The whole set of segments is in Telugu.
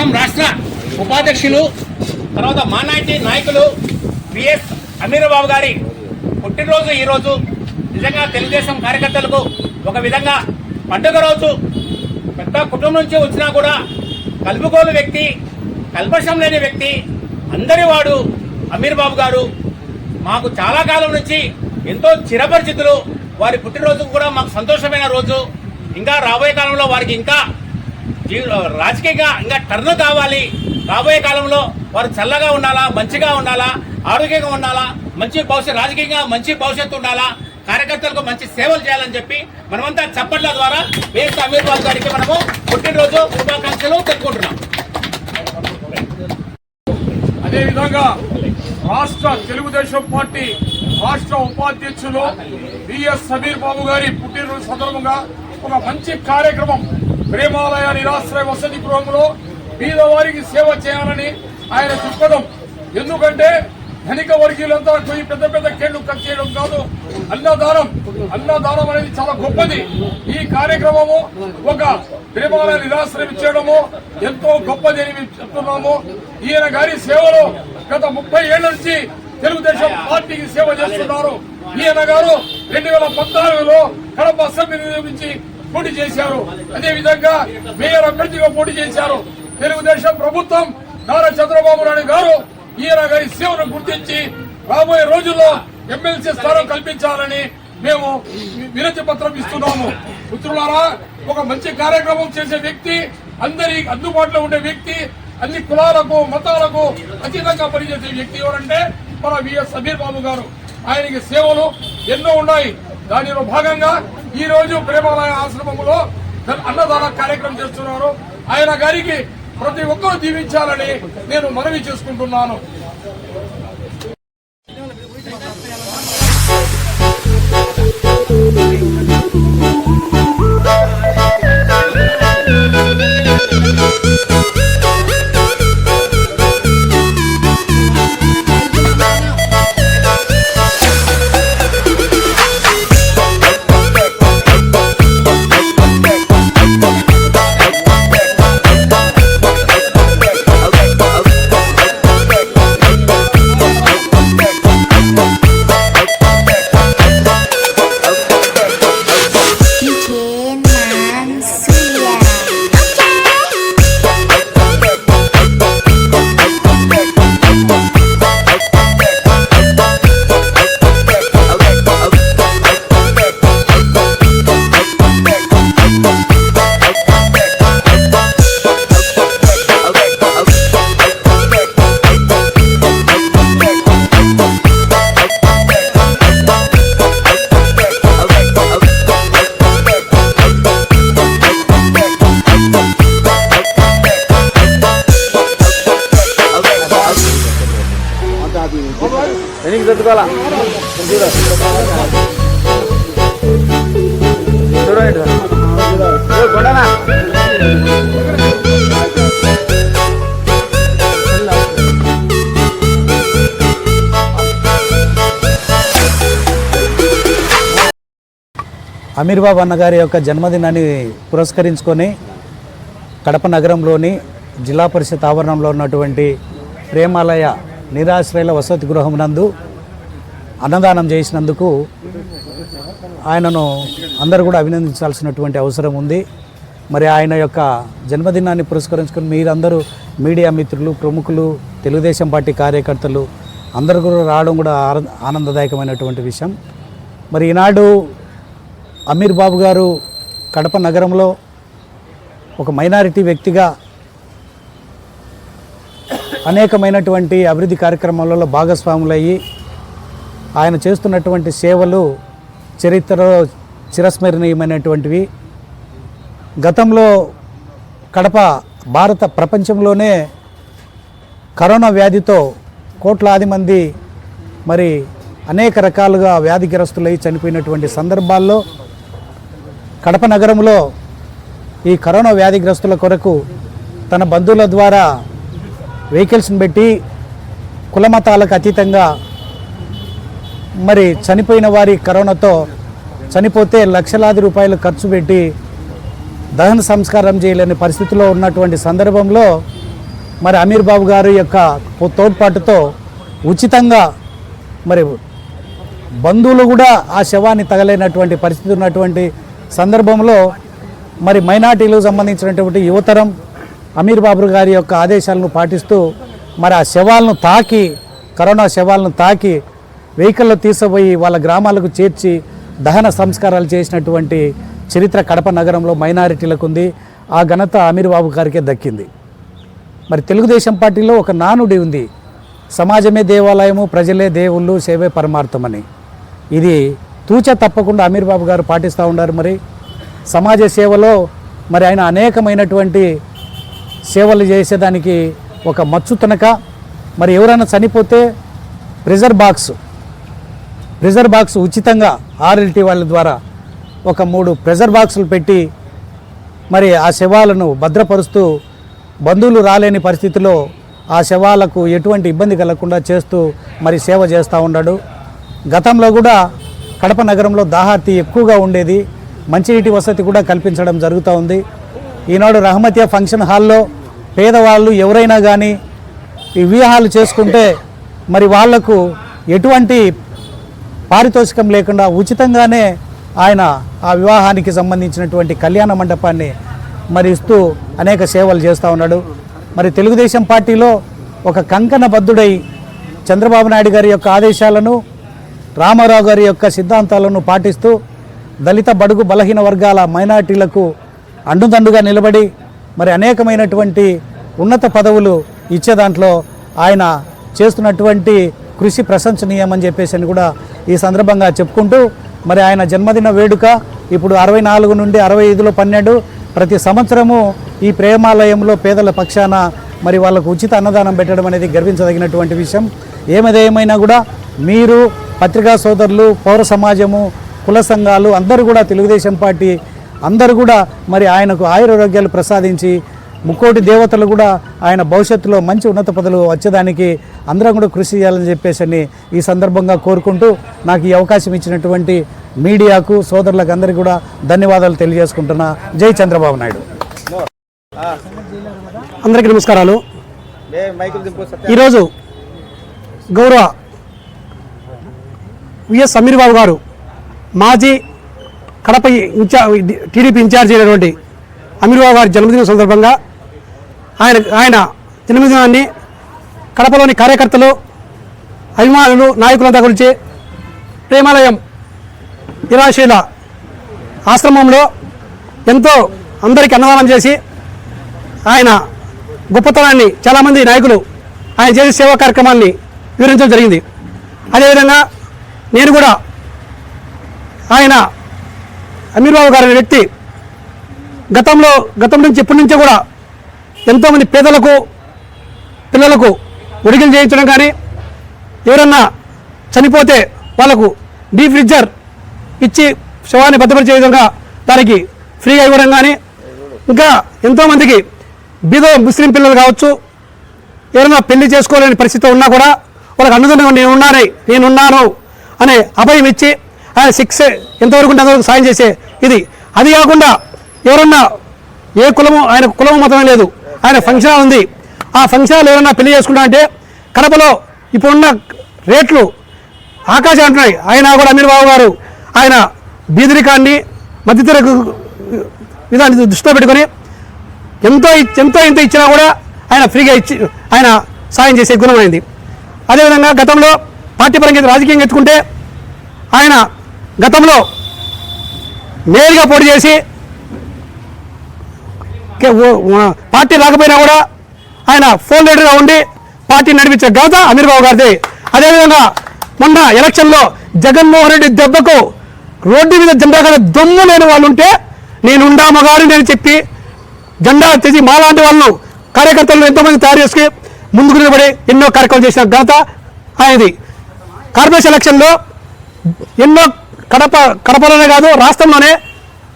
తెలుగుదేశం రాష్ట్ర ఉపాధ్యక్షులు తర్వాత మానాయటి నాయకులు విఎస్ అమీర్బాబు గారి పుట్టినరోజు ఈ రోజు నిజంగా తెలుగుదేశం కార్యకర్తలకు ఒక విధంగా పండుగ రోజు. పెద్ద కుటుంబం నుంచి వచ్చినా కూడా కలుపుకోలు వ్యక్తి కల్పశం లేని వ్యక్తి అందరి వాడు అమీర్ బాబు గారు. మాకు చాలా కాలం నుంచి ఎంతో చిరపరిచితులు. వారి పుట్టినరోజు కూడా మాకు సంతోషమైన రోజు. ఇంకా రాబోయే కాలంలో వారికి ఇంకా రాజకీయంగా ఇంకా టర్న్ కావాలి. రాబోయే కాలంలో వారు చల్లగా ఉండాలా మంచిగా ఉండాలా ఆరోగ్యంగా ఉండాలా మంచి భవిష్యత్ రాజకీయంగా మంచి భవిష్యత్తు ఉండాలా కార్యకర్తలకు మంచి సేవలు చేయాలని చెప్పి మనమంతా చప్పట్ల ద్వారా వేస్ట్ అమీర్ బాబు గారికి మనము పుట్టినరోజు శుభాకాంక్షలు తెలుపుకుంటున్నాం. అదేవిధంగా రాష్ట్ర తెలుగుదేశం పార్టీ రాష్ట్ర ఉపాధ్యక్షులు బిఎస్ సమీర్ బాబు గారి పుట్టినరోజు సందర్భంగా ఒక మంచి కార్యక్రమం ప్రేమాలయ నిరాశ్రయ వసతి గృహంలో పేదవారికి సేవ చేయాలని ఆయన దృక్పథం ఎందుకంటే ధనిక వర్గీయులంతా పోయి పెద్ద పెద్ద కేళ్ళు ఖర్చు చేయడం కాదు. అన్నదానం అన్నదానం అనేది చాలా గొప్పది. ఈ కార్యక్రమము ఒక ప్రేమాలయ నిరాశ్రయం చేయడము ఎంతో గొప్పది అని మేము చెప్తున్నాము. ఈయన గారి సేవలో గత ముప్పై ఏళ్ళ నుంచి తెలుగుదేశం పార్టీకి సేవ చేస్తున్నారు. ఈయన గారు రెండు వేల పద్నాలుగులో కడప అసెంబ్లీ నుంచి పోటీ చేశారు. అదే విధంగా మేయర్ అభ్యర్థిగా పోటీ చేశారు. తెలుగుదేశం ప్రభుత్వం నారా చంద్రబాబు నాయుడు గారు ఈయన గారి సేవను గుర్తించి రాబోయే రోజుల్లో ఎమ్మెల్సీ స్థానం కల్పించాలని మేము వినతి పత్రం ఇస్తున్నాము. మిత్రులారా ఒక మంచి కార్యక్రమం చేసే వ్యక్తి అందరి అందుబాటులో ఉండే వ్యక్తి అన్ని కులాలకు మతాలకు అతీతంగా పనిచేసే వ్యక్తి ఎవరంటే మన విఎస్ సమీర్ బాబు గారు. ఆయనకి సేవలు ఎన్నో ఉన్నాయి. దానిలో భాగంగా ఈ రోజు ప్రేమాలయ ఆశ్రమంలో అన్నదాన కార్యక్రమం చేస్తున్నారు. ఆయన గారికి ప్రతి ఒక్కరూ దీవించాలని నేను మనవి చేసుకుంటున్నాను. వెనక్కి తట్టుకోవాలా చూడండి అమీర్బాబు అన్నగారి యొక్క జన్మదినాన్ని పురస్కరించుకొని కడప నగరంలోని జిల్లా పరిషత్ ఆవరణంలో ఉన్నటువంటి ప్రేమాలయ నిరాశ్రయుల వసతి గృహం నందు అన్నదానం చేసినందుకు ఆయనను అందరూ కూడా అభినందించాల్సినటువంటి అవసరం ఉంది. మరి ఆయన యొక్క జన్మదినాన్ని పురస్కరించుకొని మీరందరూ మీడియా మిత్రులు ప్రముఖులు తెలుగుదేశం పార్టీ కార్యకర్తలు అందరూ కూడా రావడం కూడా ఆనందదాయకమైనటువంటి విషయం. మరి ఈనాడు అమీర్ బాబు గారు కడప నగరంలో ఒక మైనారిటీ వ్యక్తిగా అనేకమైనటువంటి అభివృద్ధి కార్యక్రమాలలో భాగస్వాములయ్యి ఆయన చేస్తున్నటువంటి సేవలు చరిత్రలో చిరస్మరణీయమైనటువంటివి. గతంలో కడప భారత ప్రపంచంలోనే కరోనా వ్యాధితో కోట్లాది మంది మరి అనేక రకాలుగా వ్యాధిగ్రస్తులై చనిపోయినటువంటి సందర్భాల్లో కడప నగరంలో ఈ కరోనా వ్యాధిగ్రస్తుల కొరకు తన బంధువుల ద్వారా వెహికల్స్ని పెట్టి కులమతాలకు అతీతంగా మరి చనిపోయిన వారి కరోనాతో చనిపోతే లక్షలాది రూపాయలు ఖర్చు పెట్టి దహన సంస్కారం చేయలేని పరిస్థితిలో ఉన్నటువంటి సందర్భంలో మరి అమీర్ బాబు గారి యొక్క తోడ్పాటుతో ఉచితంగా మరి బంధువులు కూడా ఆ శవాన్ని తగలేనటువంటి పరిస్థితి ఉన్నటువంటి సందర్భంలో మరి మైనార్టీలకు సంబంధించినటువంటి యువతరం అమీర్ బాబు గారి యొక్క ఆదేశాలను పాటిస్తూ మరి ఆ శవాలను తాకి కరోనా శవాలను తాకి వెహికల్లో తీసుకుపోయి వాళ్ళ గ్రామాలకు చేర్చి దహన సంస్కారాలు చేసినటువంటి చరిత్ర కడప నగరంలో మైనారిటీలకు ఉంది ఆ ఘనత అమీర్ బాబు గారికే దక్కింది. మరి తెలుగుదేశం పార్టీలో ఒక నానుడి ఉంది. సమాజమే దేవాలయము ప్రజలే దేవుళ్ళు సేవే పరమార్థమని. ఇది తూచ తప్పకుండా అమీర్ బాబు గారు పాటిస్తూ ఉన్నారు మరి. సమాజ సేవలో మరి ఆయన అనేకమైనటువంటి సేవలు చేసేదానికి ఒక మచ్చు తనక. మరి ఎవరైనా చనిపోతే ప్రెజర్ బాక్స్ ప్రెజర్ బాక్స్ ఉచితంగా ఆర్ఎల్టీ వాళ్ళ ద్వారా ఒక మూడు ప్రెజర్ బాక్సులు పెట్టి మరి ఆ శవాలను భద్రపరుస్తూ బంధువులు రాలేని పరిస్థితిలో ఆ శవాలకు ఎటువంటి ఇబ్బంది కలగకుండా చేస్తూ మరి సేవ చేస్తూ ఉన్నాడు. గతంలో కూడా కడప నగరంలో దాహార్తి ఎక్కువగా ఉండేది. మంచినీటి వసతి కూడా కల్పించడం జరుగుతూ ఉంది. ఈనాడు రహమతియా ఫంక్షన్ హాల్లో పేదవాళ్ళు ఎవరైనా కానీ ఈ వివాహాలు చేసుకుంటే మరి వాళ్ళకు ఎటువంటి పారితోషికం లేకుండా ఉచితంగానే ఆయన ఆ వివాహానికి సంబంధించినటువంటి కళ్యాణ మండపాన్ని మరి ఇస్తూ అనేక సేవలు చేస్తూ ఉన్నాడు. మరి తెలుగుదేశం పార్టీలో ఒక కంకణ బద్దుడై చంద్రబాబు నాయుడు గారి యొక్క ఆదేశాలను రామారావు గారి యొక్క సిద్ధాంతాలను పాటిస్తూ దళిత బడుగు బలహీన వర్గాల మైనార్టీలకు అండుదండుగా నిలబడి మరి అనేకమైనటువంటి ఉన్నత పదవులు ఇచ్చే దాంట్లో ఆయన చేస్తున్నటువంటి కృషి ప్రశంసనీయమని చెప్పేసి అని కూడా ఈ సందర్భంగా చెప్పుకుంటూ మరి ఆయన జన్మదిన వేడుక ఇప్పుడు అరవై నాలుగు నుండి అరవై ఐదులో పన్నెండు ప్రతి సంవత్సరము ఈ ప్రేమాలయంలో పేదల పక్షాన మరి వాళ్ళకు ఉచిత అన్నదానం పెట్టడం అనేది గర్వించదగినటువంటి విషయం. ఏమదేమైనా కూడా మీరు పత్రికా సోదరులు పౌర సమాజము కుల సంఘాలు అందరూ కూడా తెలుగుదేశం పార్టీ అందరూ కూడా మరి ఆయనకు ఆయురారోగ్యాలు ప్రసాదించి ముక్కోటి దేవతలు కూడా ఆయన భవిష్యత్తులో మంచి ఉన్నత పదవులు వచ్చేదానికి అందరం కూడా కృషి చేయాలని చెప్పేసి అని ఈ సందర్భంగా కోరుకుంటూ నాకు ఈ అవకాశం ఇచ్చినటువంటి మీడియాకు సోదరులకు అందరికీ కూడా ధన్యవాదాలు తెలియజేసుకుంటున్నా. జై చంద్రబాబు నాయుడు. అందరికీ నమస్కారాలు. ఈరోజు గౌరవ విఎస్ సమీర్ బాబు గారు మాజీ కడప ఇన్ఛార్జ్ టీడీపీ ఇన్ఛార్జి అయినటువంటి అమీర్బాబు గారి జన్మదినం సందర్భంగా ఆయన ఆయన జన్మదినాన్ని కడపలోని కార్యకర్తలు అభిమానులు నాయకులంతా గురించి ప్రేమాలయం నిరాశీల ఆశ్రమంలో ఎంతో అందరికీ అన్నదానం చేసి ఆయన గొప్పతనాన్ని చాలామంది నాయకులు ఆయన చేసే సేవా కార్యక్రమాన్ని వివరించడం జరిగింది. అదేవిధంగా నేను కూడా ఆయన అమీర్బాబు గారు అనే వ్యక్తి గతంలో గతం నుంచి ఇప్పటి నుంచే కూడా ఎంతోమంది పేదలకు పిల్లలకు ఉడిగిలు చేయించడం కానీ ఎవరన్నా చనిపోతే వాళ్ళకు డీ ఫ్రిడ్జర్ ఇచ్చి శవాన్ని భద్రపరిచే విధంగా దానికి ఫ్రీగా ఇవ్వడం కానీ ఇంకా ఎంతోమందికి బీద ముస్లిం పిల్లలు కావచ్చు ఎవరైనా పెళ్ళి చేసుకోలేని పరిస్థితి ఉన్నా కూడా వాళ్ళకి అన్నదండగా నేను ఉన్నానే నేనున్నాను అనే అభయం ఇచ్చి ఆయన ఎంతవరకు ఉంటే అంతవరకు సాయం చేసే ఇది. అది కాకుండా ఎవరన్నా ఏ కులము ఆయన కులము మతమే లేదు ఆయన ఫంక్షన్ ఉంది. ఆ ఫంక్షన్ ఎవరన్నా పెళ్ళి చేసుకుంటా అంటే కడపలో ఇప్పుడున్న రేట్లు ఆకాశం అంటున్నాయి. ఆయన కూడా అమీర్ బాబు గారు ఆయన బీదరికాన్ని మధ్యతరగతి విధాన్ని దృష్టిలో పెట్టుకొని ఎంతో ఎంతో ఎంత ఇచ్చినా కూడా ఆయన ఫ్రీగా ఇచ్చి ఆయన సాయం చేసే గుణమైంది అదేవిధంగా గతంలో పార్టీ పరంగా రాజకీయంగా ఎత్తుకుంటే ఆయన గతంలో నేరుగా పోటీ చేసి పార్టీ రాకపోయినా కూడా ఆయన ఫోన్ లీడర్గా ఉండి పార్టీ నడిపించే ఘనత అమీర్ బాబు గారిది. అదేవిధంగా మొన్న ఎలక్షన్లో జగన్మోహన్ రెడ్డి దెబ్బకు రోడ్డు మీద జెండా కదా దొమ్ము లేని వాళ్ళు ఉంటే నేను ఉండా మగారు నేను చెప్పి జెండా తెచ్చి మాలాంటి వాళ్ళు కార్యకర్తలు ఎంతోమంది తయారు చేసుకుని ముందుకు నిలబడి ఎన్నో కార్యక్రమాలు చేసిన ఘనత ఆయనది. కార్పొరేషన్ ఎలక్షన్లో ఎన్నో కడప కడపలోనే కాదు రాష్ట్రంలోనే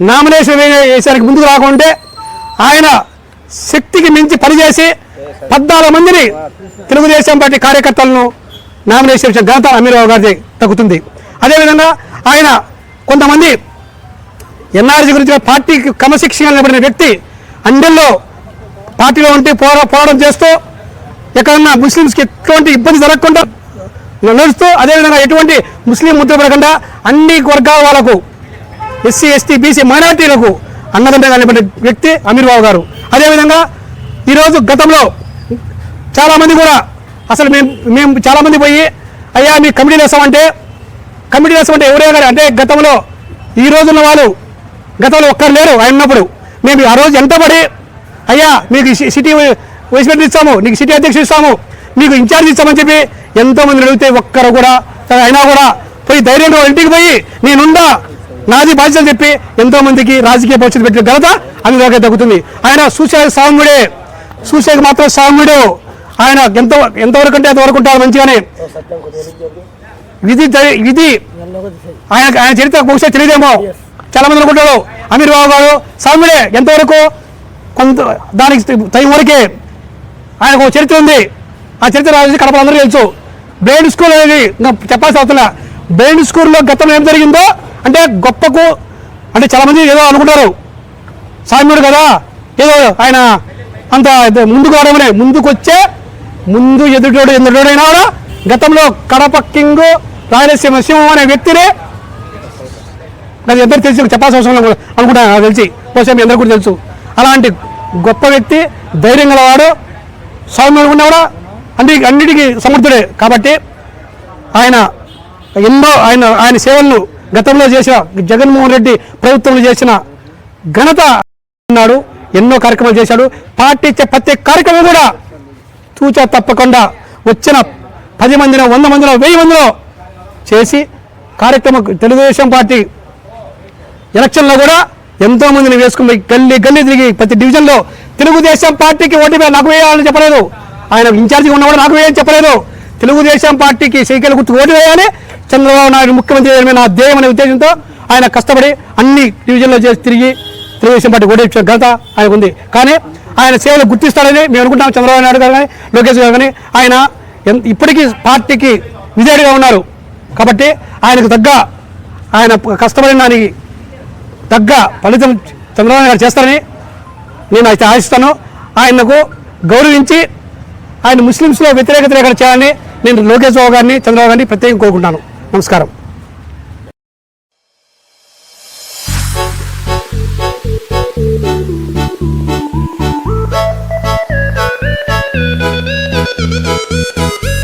నామినేషన్ వే- వేసానికి ముందుకు రాకుంటే ఆయన శక్తికి మించి పనిచేసి పద్నాలుగు మందిని తెలుగుదేశం పార్టీ కార్యకర్తలను నామినేషన్ చేసిన ఘనత అమీరావు గారిది తగ్గుతుంది. అదేవిధంగా ఆయన కొంతమంది ఎన్ఆర్జీ గురించి పార్టీకి క్రమశిక్షణ నిలబడిన వ్యక్తి అందరిలో పార్టీలో ఉంటే పోరా పోరాటం చేస్తూ ఎక్కడన్నా ముస్లింస్కి ఎటువంటి ఇబ్బంది జరగకుండా నడుస్తూ అదేవిధంగా ఎటువంటి ముస్లిం ముద్ర పడకుండా అన్ని వర్గాల వాళ్ళకు ఎస్సీ ఎస్టీ బీసీ మైనార్టీలకు అన్నదండగా నిలబడిన వ్యక్తి అమీర్ బాబు గారు. అదేవిధంగా ఈరోజు గతంలో చాలామంది కూడా అసలు మేము మేము చాలామంది పోయి అయ్యా మీ కమిటీలు వేస్తామంటే కమిటీ వేస్తామంటే ఎవరే గారు? అంటే గతంలో ఈ రోజున్న వాళ్ళు గతంలో ఒక్కరు లేరు ఆయన ఉన్నప్పుడు. మేము ఆ రోజు ఎంతబడి అయ్యా మీకు సి- సిటీ వైస్ ఇస్తాము నీకు సిటీ అధ్యక్షుడు ఇస్తాము మీకు ఇన్ఛార్జ్ ఇస్తామని చెప్పి ఎంతో మంది అడిగితే ఒక్కరు కూడా అయినా కూడా పోయి ధైర్యంగా ఇంటికి పోయి నేనుండా నాది బాధ్యత చెప్పి ఎంతో మందికి రాజకీయ భవిష్యత్తు పెట్టిన ఘనత అందులోకే దక్కుతుంది. ఆయన సూచన సాముడే సూచన మాత్రం సాముడు ఆయన ఎంత ఎంతవరకు అంటే అంతవరకు ఉంటారు మంచిగానే. విధి విధి. ఆయన ఆయన చరిత్ర బహుశా తెలియదేమో. చాలా మంది అనుకుంటారు అమీర్ బాబు గారు సాముడే ఎంతవరకు? కొంత దానికి టైం వరకే. ఆయనకు చరిత్ర ఉంది. ఆ చరిత్ర రాసి కడప అందరూ తెలుసు. బ్రెయిన్ స్కూల్ అనేది ఇంకా చెప్పాల్సిన అవసరం బ్రెయిన్ స్కూల్లో గతంలో ఏం జరిగిందో అంటే గొప్పకు అంటే చాలామంది ఏదో అనుకుంటారు. సామ్యుడు కదా ఏదో ఆయన అంత ముందుకు రావడమనే ముందుకు వచ్చే ముందు ఎదుటోడు ఎదుటోడైనా కూడా గతంలో కడప కింగ్ రాయలసీమ సింహం అనే వ్యక్తిని అది ఎందరు తెలిసి చెప్పాల్సిన అవసరం అనుకుంటాను అనుకుంటా నాకు తెలిసి. బహుశా మీ అందరికీ కూడా తెలుసు. అలాంటి గొప్ప వ్యక్తి ధైర్యం గలవాడు సౌమ్యం కూడా అంటే అన్నిటికీ సమర్థుడే. కాబట్టి ఆయన ఎన్నో ఆయన ఆయన సేవలను గతంలో చేసిన జగన్మోహన్ రెడ్డి ప్రభుత్వంలో చేసిన ఘనత ఉన్నాడు ఎన్నో కార్యక్రమాలు చేశాడు. పార్టీ ఇచ్చే ప్రతి కార్యక్రమం కూడా తూచా తప్పకుండా వచ్చిన పది మందిలో వంద మందిలో వెయ్యి మందిలో చేసి కార్యక్రమం తెలుగుదేశం పార్టీ ఎలక్షన్లో కూడా ఎంతో మందిని వేసుకుని గల్లీ గల్లీ తిరిగి ప్రతి డివిజన్లో తెలుగుదేశం పార్టీకి ఓటు నాకు వేయాలని చెప్పలేదు. ఆయన ఇన్ఛార్జిగా ఉన్నవాడు నాకు ఏం చెప్పలేదు. తెలుగుదేశం పార్టీకి సైకిల్ గుర్తు ఓటు వేయాలి. చంద్రబాబు నాయుడు ముఖ్యమంత్రి చేయడమే నా ధ్యేయం అనే ఉద్దేశంతో ఆయన కష్టపడి అన్ని డివిజన్లో చేసి తిరిగి తెలుగుదేశం పార్టీ ఓటు ఘనత ఆయనకు ఉంది. కానీ ఆయన సేవలు గుర్తిస్తాడని మేము అనుకుంటాం చంద్రబాబు నాయుడు గారు కానీ లోకేష్ గారు కానీ ఆయన ఇప్పటికీ పార్టీకి విజయుడిగా ఉన్నారు. కాబట్టి ఆయనకు తగ్గ ఆయన కష్టపడిన దానికి తగ్గ ఫలితం చంద్రబాబు గారు చేస్తారని నేను అయితే ఆశిస్తాను. ఆయనకు గౌరవించి ఆయన ముస్లింస్లో వ్యతిరేకత ఎక్కడ చేయాలని నేను లోకేష్ బాబు గారిని చంద్రబాబు గారిని ప్రత్యేకం కోరుకుంటాను నమస్కారం Thank you.